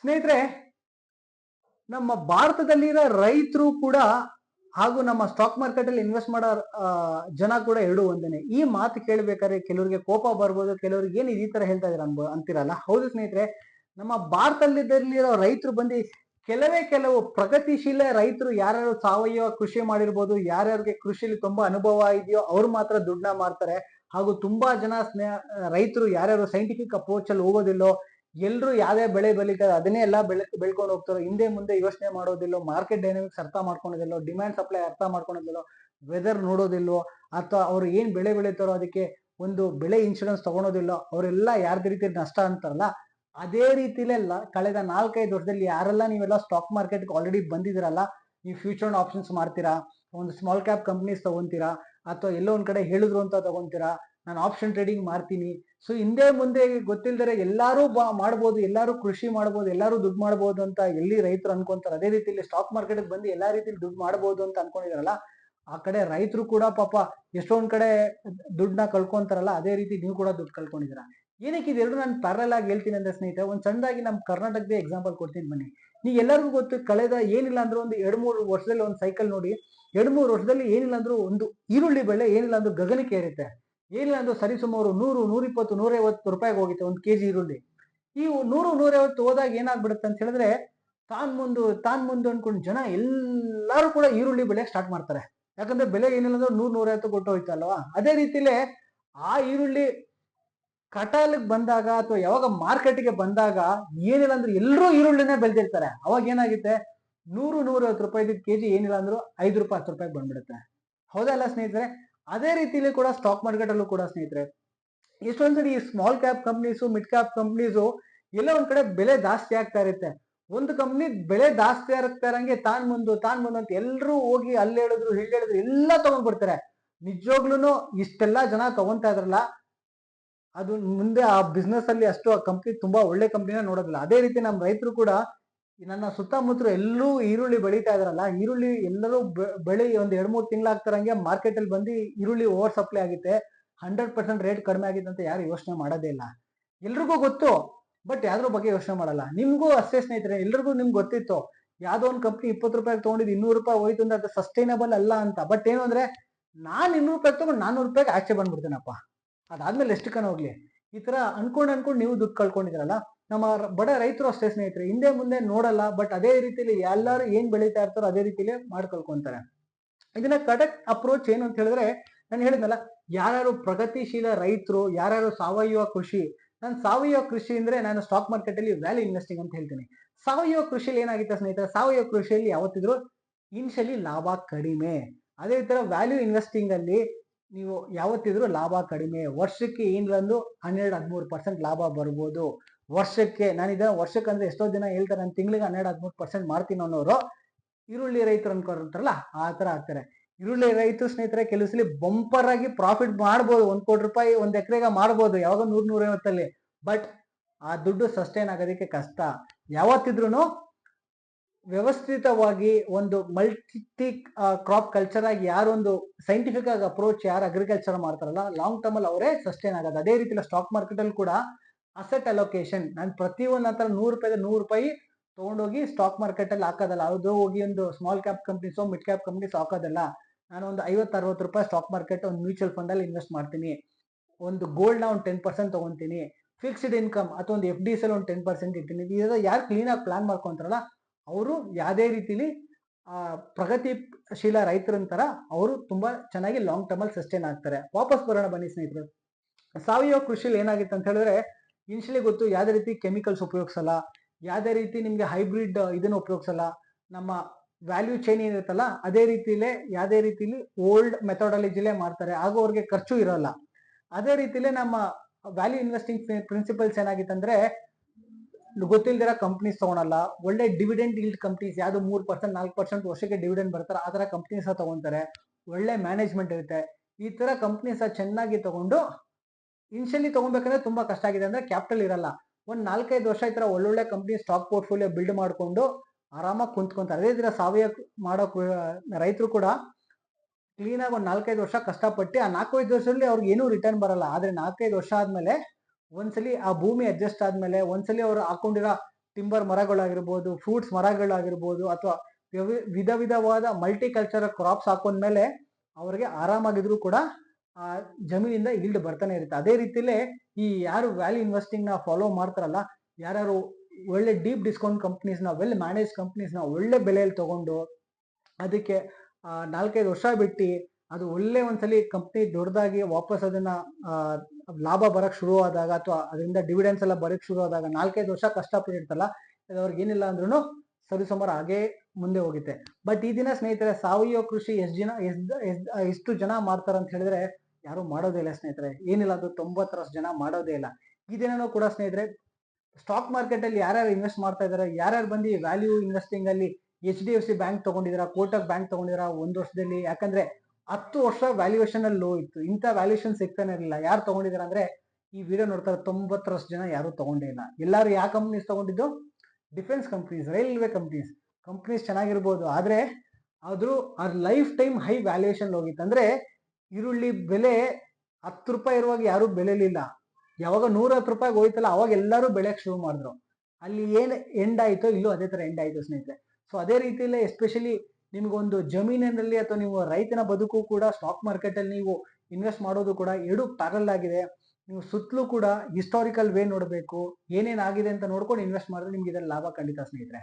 ಸ್ನೇಹಿತರೆ, ನಮ್ಮ ಭಾರತದಲ್ಲಿರೋ ರೈತರು ಕೂಡ ಹಾಗೂ ನಮ್ಮ ಸ್ಟಾಕ್ ಮಾರ್ಕೆಟ್ ಅಲ್ಲಿ ಇನ್ವೆಸ್ಟ್ ಮಾಡೋ ಜನ ಕೂಡ ಎರಡು ಒಂದೇನೆ. ಈ ಮಾತು ಕೇಳಬೇಕಾದ್ರೆ ಕೆಲವರಿಗೆ ಕೋಪ ಬರ್ಬೋದು, ಕೆಲವರಿಗೆ ಏನು ಈ ತರ ಹೇಳ್ತಾ ಇದಾರೆ ಅನ್ಬೋ ಅಂತೀರಲ್ಲ? ಹೌದು ಸ್ನೇಹಿತರೆ, ನಮ್ಮ ಭಾರತದಲ್ಲಿರೋ ರೈತರು ಬಂದು ಕೆಲವೇ ಕೆಲವು ಪ್ರಗತಿಶೀಲ ರೈತರು ಯಾರ್ಯಾರು ಸಾವಯವ ಕೃಷಿ ಮಾಡಿರ್ಬೋದು, ಯಾರ್ಯಾರಿಗೆ ಕೃಷಿಲಿ ತುಂಬಾ ಅನುಭವ ಇದೆಯೋ ಅವ್ರು ಮಾತ್ರ ದುಡ್ಡನ್ನ ಮಾಡ್ತಾರೆ ಹಾಗೂ ತುಂಬಾ ಜನ ಸ್ನೇಹ, ರೈತರು ಯಾರ್ಯಾರು ಸೈಂಟಿಫಿಕ್ ಅಪ್ರೋಚ್ ಅಲ್ಲಿ ಹೋಗೋದಿಲ್ಲೋ ಎಲ್ರು ಯಾವ್ದೇ ಬೆಳೆ ಬೆಳೀತಾರೆ ಅದನ್ನೇ ಎಲ್ಲ ಬೆಳೆ ಬೆಳ್ಕೊಂಡು ಹೋಗ್ತಾರೋ, ಹಿಂದೆ ಮುಂದೆ ಯೋಚನೆ ಮಾಡೋದಿಲ್ಲೋ ಮಾರ್ಕೆಟ್ ಡೈನಾಮಿಕ್ಸ್ ಅರ್ಥ ಮಾಡ್ಕೊಳೋದಿಲ್ಲೋ ಡಿಮ್ಯಾಂಡ್ ಸಪ್ಲೈ ಅರ್ಥ ಮಾಡ್ಕೊಳೋದಿಲ್ಲೋ ವೆದರ್ ನೋಡೋದಿಲ್ವೋ, ಅಥವಾ ಅವ್ರು ಏನ್ ಬೆಳೆ ಬೆಳೀತಾರೋ ಅದಕ್ಕೆ ಒಂದು ಬೆಳೆ ಇನ್ಶೂರೆನ್ಸ್ ತಗೊಳೋದಿಲ್ಲೋ, ಅವರೆಲ್ಲ ಯಾರ್ದ ರೀತಿ ನಷ್ಟ ಅಂತಾರಲ್ಲ, ಅದೇ ರೀತಿಲೆಲ್ಲ ಕಳೆದ ನಾಲ್ಕೈದು ವರ್ಷದಲ್ಲಿ ಯಾರೆಲ್ಲ ನೀವೆಲ್ಲ ಸ್ಟಾಕ್ ಮಾರ್ಕೆಟ್ಗೆ ಆಲ್ರೆಡಿ ಬಂದಿದ್ದೀರಲ್ಲ, ನೀವು ಫ್ಯೂಚರ್ ಆಪ್ಷನ್ಸ್ ಮಾಡ್ತೀರಾ, ಒಂದು ಸ್ಮಾಲ್ ಕ್ಯಾಪ್ ಕಂಪ್ನೀಸ್ ತಗೊಂತೀರಾ, ಅಥವಾ ಎಲ್ಲೋ ಒಂದ್ ಕಡೆ ಹೇಳಿದ್ರು ಅಂತ ತಗೊಂತೀರಾ ನಾನು ಆಪ್ಷನ್ ಟ್ರೇಡಿಂಗ್ ಮಾಡ್ತೀನಿ. ಸೊ ಹಿಂದೆ ಮುಂದೆ ಗೊತ್ತಿಲ್ಲದರೆ ಎಲ್ಲರೂ ಬಾ- ಮಾಡ್ಬೋದು, ಎಲ್ಲರೂ ಕೃಷಿ ಮಾಡ್ಬೋದು, ಎಲ್ಲರೂ ದುಡ್ಡು ಮಾಡ್ಬೋದು ಅಂತ ಎಲ್ಲಿ ರೈತರು ಅನ್ಕೊಂತಾರೆ. ಅದೇ ರೀತಿಯಲ್ಲಿ ಸ್ಟಾಕ್ ಮಾರ್ಕೆಟ್ ಬಂದು ಎಲ್ಲಾ ರೀತಿಲಿ ದುಡ್ಡು ಮಾಡ್ಬೋದು ಅಂತ ಅನ್ಕೊಂಡಿದಾರಲ್ಲ, ಆ ಕಡೆ ರೈತರು ಕೂಡ ಪಾಪ ಎಷ್ಟೊಂದ್ ಕಡೆ ದುಡ್ಡನ್ನ ಕಳ್ಕೊಂತಾರಲ್ಲ, ಅದೇ ರೀತಿ ನೀವು ಕೂಡ ದುಡ್ಡು ಕಳ್ಕೊಂಡಿದ್ದೀರಾ ಏನಕ್ಕೆ ಇದೆರಡು ನಾನು ಪ್ಯಾರಲ್ ಆಗಿ ಹೇಳ್ತೀನಿ ಅಂದ್ರೆ ಸ್ನೇಹಿತರೆ, ಒಂದ್ ಸಣ್ಣದಾಗಿ ನಮ್ಮ ಕರ್ನಾಟಕದ ಎಕ್ಸಾಂಪಲ್ ಕೊಡ್ತೀನಿ ಬನ್ನಿ. ನೀವು ಎಲ್ಲರಿಗೂ ಗೊತ್ತು ಕಳೆದ ಏನಿಲ್ಲ ಅಂದ್ರೆ ಒಂದು ಎರಡು ಮೂರು ವರ್ಷದಲ್ಲಿ ಒಂದು ಸೈಕಲ್ ನೋಡಿ, ಎರಡು ಮೂರು ವರ್ಷದಲ್ಲಿ ಏನಿಲ್ಲ ಅಂದ್ರೂ ಒಂದು ಈರುಳ್ಳಿ ಬೆಳೆ, ಏನಿಲ್ಲ ಅಂದ್ರೂ ಗಗನಕ್ಕೆ ಏರುತ್ತೆ. ಏನಿಲ್ಲ ಅಂದ್ರೂ ಸರಿಸುಮಾರು ನೂರು, ನೂರಿಪ್ಪತ್ತು, ನೂರೈವತ್ತು ರೂಪಾಯಿಗೆ ಹೋಗಿತ್ತು, ಒಂದು ಕೆಜಿ ಈರುಳ್ಳಿ. ಈ ನೂರು, ನೂರೈವತ್ತು ಹೋದಾಗ ಏನಾಗ್ಬಿಡುತ್ತೆ ಅಂತ ಹೇಳಿದ್ರೆ, ತಾನ್ ಮುಂದು, ತಾನ್ ಮುಂದೆ ಅನ್ಕೊಂಡು ಜನ ಎಲ್ಲರೂ ಕೂಡ ಈರುಳ್ಳಿ ಬೆಳೆ ಸ್ಟಾರ್ಟ್ ಮಾಡ್ತಾರೆ. ಯಾಕಂದ್ರೆ ಬೆಲೆ ಏನಿಲ್ಲ ಅಂದ್ರೆ ನೂರ್, ನೂರೈವತ್ತು ಕೊಟ್ಟು ಹೋಯ್ತಲ್ವಾ ಅದೇ ರೀತಿಲೇ ಆ ಈರುಳ್ಳಿ ಕಟಾಲಿಗೆ ಬಂದಾಗ ಅಥವಾ ಯಾವಾಗ ಮಾರ್ಕೆಟ್ಗೆ ಬಂದಾಗ ಏನಿಲ್ಲ ಅಂದ್ರೆ ಎಲ್ಲರೂ ಈರುಳ್ಳಿನೇ ಬೆಳೆದಿರ್ತಾರೆ. ಅವಾಗ ಏನಾಗುತ್ತೆ? ನೂರು, ನೂರೈವತ್ತು ರೂಪಾಯಿ ಕೆಜಿ ಏನಿಲ್ಲ ಅಂದ್ರೂ ಐದು ರೂಪಾಯಿ, ಹತ್ತು ರೂಪಾಯಿಗೆ ಬಂದ್ಬಿಡುತ್ತೆ. ಹೌದಲ್ಲ ಸ್ನೇಹಿತರೆ? ಅದೇ ರೀತಿಲಿ ಕೂಡ ಸ್ಟಾಕ್ ಮಾರ್ಕೆಟ್ ಅಲ್ಲೂ ಕೂಡ ಸ್ನೇಹಿತರೆ ಎಷ್ಟೊಂದ್ಸರಿ ಈ small cap companies mid cap companies ಎಲ್ಲ ಒಂದ್ ಕಡೆ ಬೆಲೆ ಜಾಸ್ತಿ ಆಗ್ತಾ ಇರುತ್ತೆ. ಒಂದು ಕಂಪ್ನಿ ಬೆಲೆ ಜಾಸ್ತಿ ಆಗ್ತಾ ಇರಂಗೆ ತಾನ್ ಮುಂದು ತಾನ್ ಮುಂದು ಅಂತ ಎಲ್ಲರೂ ಹೋಗಿ ಅಲ್ಲಿ ಹೇಳಿದ್ರು, ಇಲ್ಲಿ ಹೇಳಿದ್ರು, ಎಲ್ಲ ತಗೊಂಡ್ಬಿಡ್ತಾರೆ ನಿಜವಾಗ್ಲೂ ಇಷ್ಟೆಲ್ಲ ಜನ ತಗೊಂತಾ ಇದ್ರಲ್ಲ, ಅದು ಮುಂದೆ ಆ ಬಿಸ್ನೆಸ್ ಅಲ್ಲಿ ಅಷ್ಟು ಆ ಕಂಪ್ನಿ ತುಂಬಾ ಒಳ್ಳೆ ಕಂಪ್ನಿನ ನೋಡೋದಿಲ್ಲ. ಅದೇ ರೀತಿ ನಮ್ಮ ರೈತರು ಕೂಡ ನನ್ನ ಸುತ್ತಮುತ್ತಲು ಎಲ್ಲೂ ಈರುಳ್ಳಿ ಬೆಳೀತಾ ಇದಾರಲ್ಲ ಈರುಳ್ಳಿ ಎಲ್ಲರೂ ಬೆಳಿ ಒಂದ್ ಎರಡ್ ಮೂರ್ ತಿಂಗಳಾಗ್ತಾರಂಗೆ ಮಾರ್ಕೆಟ್ ಅಲ್ಲಿ ಬಂದು ಈರುಳ್ಳಿ ಓವರ್ ಸಪ್ಲೈ ಆಗುತ್ತೆ. ಹಂಡ್ರೆಡ್ ಪರ್ಸೆಂಟ್ ರೇಟ್ ಕಡಿಮೆ ಆಗಿದೆ ಅಂತ ಯಾರು ಯೋಚನೆ ಮಾಡೋದೇ ಇಲ್ಲ. ಎಲ್ರಿಗೂ ಗೊತ್ತು ಬಟ್ ಯಾವ್ದ್ರ ಬಗ್ಗೆ ಯೋಚನೆ ಮಾಡಲ್ಲ. ನಿಮ್ಗೂ ಅಷ್ಟೇ ಸ್ನೇಹಿತರೆ, ಎಲ್ರಿಗೂ ನಿಮ್ಗೆ ಗೊತ್ತಿತ್ತು, ಯಾವ್ದೋ ಒಂದು ಕಂಪ್ನಿ ಇಪ್ಪತ್ತು ರೂಪಾಯಿ ತೊಗೊಂಡಿದ್ದು ಇನ್ನೂರು ರೂಪಾಯಿ ಹೋಯ್ತು ಅಂದ್ರೆ ಅದು ಸಸ್ಟೈನಬಲ್ ಅಲ್ಲ ಅಂತ. ಬಟ್ ಏನು ಅಂದ್ರೆ, ನಾನು ಇನ್ನೂರು ರೂಪಾಯಿ ತಗೊಂಡು ನಾನ್ನೂರು ರೂಪಾಯಿಗೆ ಆಚೆ ಬಂದ್ಬಿಡ್ತೇನಪ್ಪ. ಅದಾದ್ಮೇಲೆ ಎಷ್ಟು ಕಣ ಹೋಗ್ಲಿ? ಈ ತರ ಅನ್ಕೊಂಡ್ ಅನ್ಕೊಂಡು ನೀವು ದುಡ್ಡು ಕಳ್ಕೊಂಡಿದ್ರಲ್ಲ ನಮ್ಮ ಬಡ ರೈತರು ಅಷ್ಟೇ ಸ್ನೇಹಿತರೆ, ಹಿಂದೆ ಮುಂದೆ ನೋಡಲ್ಲ ಬಟ್ ಅದೇ ರೀತಿಲಿ ಎಲ್ಲರೂ ಏನ್ ಬೆಳೀತಾ ಇರ್ತಾರೋ ಅದೇ ರೀತಿಲಿ ಮಾಡ್ಕೊಳ್ಕೊಂತಾರೆ. ಇದನ್ನ ಕರೆಕ್ಟ್ ಅಪ್ರೋಚ್ ಏನು ಅಂತ ಹೇಳಿದ್ರೆ, ನಾನು ಹೇಳಿದ್ನಲ್ಲ, ಯಾರ್ಯಾರು ಪ್ರಗತಿಶೀಲ ರೈತರು, ಯಾರ್ಯಾರು ಸಾವಯವ ಕೃಷಿ, ನಾನು ಸಾವಯವ ಕೃಷಿ ಅಂದ್ರೆ ನಾನು ಸ್ಟಾಕ್ ಮಾರ್ಕೆಟ್ ಅಲ್ಲಿ ವ್ಯಾಲ್ಯೂ ಇನ್ವೆಸ್ಟಿಂಗ್ ಅಂತ ಹೇಳ್ತೀನಿ. ಸಾವಯವ ಕೃಷಿಯಲ್ಲಿ ಏನಾಗುತ್ತೆ ಸ್ನೇಹಿತರೆ, ಸಾವಯವ ಕೃಷಿಯಲ್ಲಿ ಯಾವತ್ತಿದ್ರು ಇನ್ಶಲಿ ಲಾಭ ಕಡಿಮೆ. ಅದೇ ತರ ವ್ಯಾಲ್ಯೂ ಇನ್ವೆಸ್ಟಿಂಗ್ ಅಲ್ಲಿ ನೀವು ಯಾವತ್ತಿದ್ರು ಲಾಭ ಕಡಿಮೆ. ವರ್ಷಕ್ಕೆ ಏನಿಲ್ಲ ಹನ್ನೆರಡು ಹದಿಮೂರು ಪರ್ಸೆಂಟ್ ಲಾಭ ಬರ್ಬೋದು. ವರ್ಷಕ್ಕೆ ನಾನು ಇದನ್ನ ವರ್ಷಕ್ಕೆ ಅಂದ್ರೆ ಎಷ್ಟೋ ಜನ ಹೇಳ್ತಾರೆ, ನಾನು ತಿಂಗಳಿಗೆ ಹನ್ನೆರಡು ಹದಿಮೂರು ಪರ್ಸೆಂಟ್ ಮಾಡ್ತೀನಿ ಅನ್ನೋರು. ಈರುಳ್ಳಿ ರೈತರು ಅನ್ಕೊಂಡಿರ್ತಾರಲ್ಲ ಆ ತರ ಆಗ್ತಾರೆ. ಈರುಳ್ಳಿ ರೈತರು ಸ್ನೇಹಿತರೆ ಕೆಲಸಲಿ ಸಲ ಬಂಪರ್ ಆಗಿ ಪ್ರಾಫಿಟ್ ಮಾಡ್ಬೋದು. ಒಂದ್ ಕೋಟಿ ರೂಪಾಯಿ ಒಂದ್ ಎಕರೆಗೆ ಮಾಡ್ಬೋದು. ಯಾವಾಗ ನೂರ್ ನೂರೈವತ್ತಲ್ಲಿ. ಬಟ್ ಆ ದುಡ್ಡು ಸಸ್ಟೈನ್ ಆಗೋದಕ್ಕೆ ಕಷ್ಟ. ಯಾವತ್ತಿದ್ರು ವ್ಯವಸ್ಥಿತವಾಗಿ ಒಂದು ಮಲ್ಟಿ ಕ್ರಾಪ್ ಕಲ್ಚರ್ ಆಗಿ ಯಾರೊಂದು ಸೈಂಟಿಫಿಕ್ ಆಗಿ ಅಪ್ರೋಚ್ ಯಾರು ಅಗ್ರಿಕಲ್ಚರ್ ಮಾಡ್ತಾರಲ್ಲ ಲಾಂಗ್ ಟರ್ಮ್ ಅಲ್ಲಿ ಅವರೇ ಸಸ್ಟೈನ್ ಆಗೋದು. ಅದೇ ರೀತಿ ಸ್ಟಾಕ್ ಮಾರ್ಕೆಟ್ ಅಲ್ಲಿ ಕೂಡ ಅಸೆಟ್ ಅಲೋಕೇಶನ್ ನಾನು ಪ್ರತಿಯೊಂದು ಹತ್ರ ನೂರು ರೂಪಾಯಿ ನೂರು ರೂಪಾಯಿ ತೊಗೊಂಡೋಗಿ ಸ್ಟಾಕ್ ಮಾರ್ಕೆಟ್ ಅಲ್ಲಿ ಹಾಕೋದಲ್ಲ. ಅದು ಹೋಗಿ ಒಂದು small cap companies mid cap companies ಹಾಕೋದಲ್ಲ. ನಾನು ಒಂದು ಐವತ್ತು, ಅರವತ್ತು ರೂಪಾಯಿ ಸ್ಟಾಕ್ ಮಾರ್ಕೆಟ್ ಒಂದು ಮ್ಯೂಚುವಲ್ ಫಂಡ್ ಅಲ್ಲಿ ಇನ್ವೆಸ್ಟ್ ಮಾಡ್ತೀನಿ. ಒಂದು ಗೋಲ್ಡ್ನ ಒಂದು ಟೆನ್ ಪರ್ಸೆಂಟ್ ತಗೊಂತೀನಿ. ಫಿಕ್ಸ್ಡ್ ಇನ್ಕಮ್ ಅಥವಾ ಒಂದು ಎಫ್ ಡಿ ಸಲ್ಲಿ ಒಂದು ಟೆನ್ ಪರ್ಸೆಂಟ್ ಇರ್ತೀನಿ ಇದೆಲ್ಲ ಯಾರು ಕ್ಲೀನ್ ಆಗಿ ಪ್ಲಾನ್ ಮಾಡ್ಕೊಂತಾರಲ್ಲ, ಅವರು ಯಾವುದೇ ರೀತಿಲಿ ಪ್ರಗತಿಶೀಲ ಪ್ರಗತಿಶೀಲ ಥರ ಅವರು ತುಂಬಾ ಚೆನ್ನಾಗಿ ಲಾಂಗ್ ಟರ್ಮಲ್ಲಿ ಸಸ್ಟೈನ್ ಆಗ್ತಾರೆ. ವಾಪಸ್ ಬರೋಣ ಬನ್ನಿ ಸ್ನೇಹಿತರು. ಸಾವಯವ ಕೃಷಿಲಿ ಏನಾಗಿತ್ತು ಅಂತ ಹೇಳಿದ್ರೆ ಇನ್ಶಲಿ ಗೊತ್ತು ಯಾವುದೇ ರೀತಿ ಕೆಮಿಕಲ್ಸ್ ಉಪಯೋಗಿಸಲ್ಲ, ಯಾವುದೇ ರೀತಿ ನಿಮಗೆ ಹೈಬ್ರಿಡ್ ಇದನ್ನು ಉಪಯೋಗಿಸಲ್ಲ, ನಮ್ಮ ವ್ಯಾಲ್ಯೂ ಚೈನ್ ಏನಿರುತ್ತಲ್ಲ, ಅದೇ ರೀತಿಲೇ ಯಾವುದೇ ರೀತಿಲಿ ಓಲ್ಡ್ ಮೆಥಡಾಲಜಿಲೇ ಮಾಡ್ತಾರೆ ಹಾಗೂ ಅವ್ರಿಗೆ ಖರ್ಚು ಇರೋಲ್ಲ. ಅದೇ ರೀತಿಲೇ ನಮ್ಮ ವ್ಯಾಲ್ಯೂ ಇನ್ವೆಸ್ಟಿಂಗ್ ಪ್ರಿನ್ಸಿಪಲ್ಸ್ ಏನಾಗಿತ್ತಂದ್ರೆ, ಗೊತ್ತಿಲ್ದಿರ ಕಂಪ್ನೀಸ್ ತಗೊಳಲ್ಲ, ಒಳ್ಳೆ ಡಿವಿಡೆಂಡ್ ಇಲ್ಡ್ ಕಂಪ್ನೀಸ್, ಯಾವುದು ಮೂರು ಪರ್ಸೆಂಟ್, ನಾಲ್ಕು ಪರ್ಸೆಂಟ್ ವರ್ಷಕ್ಕೆ ಡಿವಿಡೆಂಡ್ ಬರ್ತಾರೆ, ಆ ತರ ಕಂಪ್ನೀಸ್ ತಗೊಂತಾರೆ ಒಳ್ಳೆ ಮ್ಯಾನೇಜ್ಮೆಂಟ್ ಇರುತ್ತೆ. ಈ ತರ ಕಂಪ್ನೀಸ್ ಚೆನ್ನಾಗಿ ತಗೊಂಡು ಇನ್ಶಿಯಲಿ ತಗೊಬೇಕಂದ್ರೆ ತುಂಬಾ ಕಷ್ಟ ಆಗಿದೆ ಅಂದ್ರೆ ಕ್ಯಾಪಿಟಲ್ ಇರಲ್ಲ. ಒಂದ್ ನಾಲ್ಕೈದು ವರ್ಷ ಈ ತರ ಒಳ್ಳೊಳ್ಳೆ ಕಂಪ್ನಿ ಸ್ಟಾಕ್ ಪೋರ್ಟ್ಫೋಲಿಯೋ ಬಿಲ್ಡ್ ಮಾಡ್ಕೊಂಡು ಆರಾಮಾಗಿ ಕುಂತ್ಕೊಂತಾರೆ. ಅದೇ ತರ ಸಾವಯವ ಮಾಡೋ ರೈತರು ಕೂಡ ಕ್ಲೀನ್ ಆಗಿ ಒಂದ್ ನಾಲ್ಕೈದು ವರ್ಷ ಕಷ್ಟಪಟ್ಟು ಆ ನಾಲ್ಕೈದು ವರ್ಷದಲ್ಲಿ ಅವ್ರಿಗೆ ಏನೂ ರಿಟರ್ನ್ ಬರಲ್ಲ. ಆದ್ರೆ ನಾಲ್ಕೈದು ವರ್ಷ ಆದ್ಮೇಲೆ ಒಂದ್ಸಲಿ ಆ ಭೂಮಿ ಅಡ್ಜಸ್ಟ್ ಆದ್ಮೇಲೆ ಒಂದ್ಸಲಿ ಅವ್ರು ಹಾಕೊಂಡಿರೋ ಟಿಂಬರ್ ಮರಗಳಾಗಿರ್ಬೋದು ಫ್ರೂಟ್ಸ್ ಮರಗಳಾಗಿರ್ಬೋದು ಅಥವಾ ವಿಧ ವಿಧವಾದ ಮಲ್ಟಿಕಲ್ಚರಲ್ ಕ್ರಾಪ್ಸ್ ಹಾಕೊಂಡ್ಮೇಲೆ ಅವ್ರಿಗೆ ಆರಾಮಾಗಿದ್ರು ಕೂಡ ಆ ಜಮೀನಿಂದ ಇಲ್ಡ್ ಬರ್ತಾನೆ ಇರುತ್ತೆ. ಅದೇ ರೀತಿಲೇ ಈ ಯಾರು ವ್ಯಾಲ್ಯೂ ಇನ್ವೆಸ್ಟಿಂಗ್ನ ಫಾಲೋ ಮಾಡ್ತಾರಲ್ಲ ಯಾರು ಒಳ್ಳೆ ಡೀಪ್ ಡಿಸ್ಕೌಂಟ್ ಕಂಪ್ನೀಸ್ನ ವೆಲ್ ಮ್ಯಾನೇಜ್ ಕಂಪ್ನೀಸ್ನ ಒಳ್ಳೆ ಬೆಲೆಯಲ್ಲಿ ತಗೊಂಡು ಅದಕ್ಕೆ ನಾಲ್ಕೈದು ವರ್ಷ ಬಿಟ್ಟು ಅದು ಒಳ್ಳೆ ಒಂದ್ಸಲಿ ಕಂಪ್ನಿ ದೊಡ್ಡದಾಗಿ ವಾಪಸ್ ಅದನ್ನ ಲಾಭ ಬರಕ್ ಶುರು ಆದಾಗ ಅಥವಾ ಅದರಿಂದ ಡಿವಿಡೆನ್ಸ್ ಎಲ್ಲ ಬರಕ್ ಶುರು ಆದಾಗ ನಾಲ್ಕೈದು ವರ್ಷ ಕಷ್ಟಪಟ್ಟಿರ್ತಲ್ಲ ಅವ್ರಿಗೆ ಏನಿಲ್ಲ ಅಂದ್ರೂ ಸರಿಸುಮಾರು ಹಾಗೇ ಮುಂದೆ ಹೋಗುತ್ತೆ. ಬಟ್ ಈ ದಿನ ಸ್ನೇಹಿತರೆ, ಸಾವಯವ ಕೃಷಿ ಎಷ್ಟು ಜನ, ಎಷ್ಟ್, ಎಷ್ಟ್- ಜನ ಮಾಡ್ತಾರಂತ ಹೇಳಿದ್ರೆ ಯಾರು ಮಾಡೋದೇ ಇಲ್ಲ ಸ್ನೇಹಿತರೆ. ಏನಿಲ್ಲ ಅದು ತೊಂಬತ್ತರಷ್ಟು ಜನ ಮಾಡೋದೇ ಇಲ್ಲ. ಇದೇನೋ ಕೂಡ ಸ್ನೇಹಿತರೆ ಸ್ಟಾಕ್ ಮಾರ್ಕೆಟ್ ಅಲ್ಲಿ ಯಾರ್ಯಾರು ಇನ್ವೆಸ್ಟ್ ಮಾಡ್ತಾ ಇದಾರೆ, ಯಾರ್ಯಾರು ಬಂದು ವ್ಯಾಲ್ಯೂ ಇನ್ವೆಸ್ಟಿಂಗ್ ಅಲ್ಲಿ H D F C bank ತಗೊಂಡಿದ್ದೀರಾ Kotak bank ತಗೊಂಡಿದ್ದೀರಾ ಒಂದು ವರ್ಷದಲ್ಲಿ? ಯಾಕಂದ್ರೆ ಹತ್ತು ವರ್ಷ ವ್ಯಾಲ್ಯೂಯೇಷನ್ ಅಲ್ಲಿ ಲೋ ಇತ್ತು. ಇಂಥ ವ್ಯಾಲ್ಯೂಯೇಷನ್ ಸಿಗ್ತಾನೆ ಇರಲಿಲ್ಲ. ಯಾರು ತಗೊಂಡಿದ್ದಾರೆ ಅಂದ್ರೆ ಈ ವಿಡಿಯೋ ನೋಡ್ತಾರೆ ತೊಂಬತ್ತರಷ್ಟು ಜನ ಯಾರು ತಗೊಂಡೇ ಇಲ್ಲ. ಎಲ್ಲರೂ ಯಾವ ಕಂಪ್ನೀಸ್ ತಗೊಂಡಿದ್ದು? Defence companies railway companies companies ಚೆನ್ನಾಗಿರ್ಬೋದು. ಆದ್ರೆ ಆದ್ರೂ ಅವ್ರ ಲೈಫ್ ಟೈಮ್ ಹೈ ವ್ಯಾಲ್ಯೂಯೇಷನ್ ಹೋಗಿತ್ತು. ಅಂದ್ರೆ ಈರುಳ್ಳಿ ಬೆಲೆ ಹತ್ತು ರೂಪಾಯಿ ಇರುವಾಗ ಯಾರು ಬೆಳೆಯಲಿಲ್ಲ ಯಾವಾಗ ನೂರ ಹತ್ತು ರೂಪಾಯಿಗೆ ಹೋಯ್ತಲ್ಲ, ಅವಾಗ ಎಲ್ಲರೂ ಬೆಳೆಯಕ್ಕೆ ಶುರು ಮಾಡಿದ್ರು. ಅಲ್ಲಿ ಏನು ಎಂಡ್ ಆಯ್ತೋ ಇಲ್ಲೂ ಅದೇ ತರ ಎಂಡ್ ಆಯ್ತು ಸ್ನೇಹಿತರೆ. ಸೊ ಅದೇ ರೀತಿಯಲ್ಲೇ ಎಸ್ಪೆಷಲಿ ನಿಮ್ಗೊಂದು ಜಮೀನಿನಲ್ಲಿ ಅಥವಾ ನೀವು ರೈತನ ಬದುಕು ಕೂಡ ಸ್ಟಾಕ್ ಮಾರ್ಕೆಟ್ ಅಲ್ಲಿ ನೀವು ಇನ್ವೆಸ್ಟ್ ಮಾಡೋದು ಕೂಡ ಎರಡು ಪ್ಯಾರಲ್ ಆಗಿದೆ ನೀವು ಸುತ್ತಲೂ ಕೂಡ ಹಿಸ್ಟಾರಿಕಲ್ ವೇ ನೋಡಬೇಕು ಏನೇನಾಗಿದೆ ಅಂತ ನೋಡ್ಕೊಂಡು ಇನ್ವೆಸ್ಟ್ ಮಾಡಿದ್ರೆ ನಿಮ್ಗೆ ಇದ್ರಲ್ಲಿ ಲಾಭ ಖಂಡಿತ ಸ್ನೇಹಿತರೆ.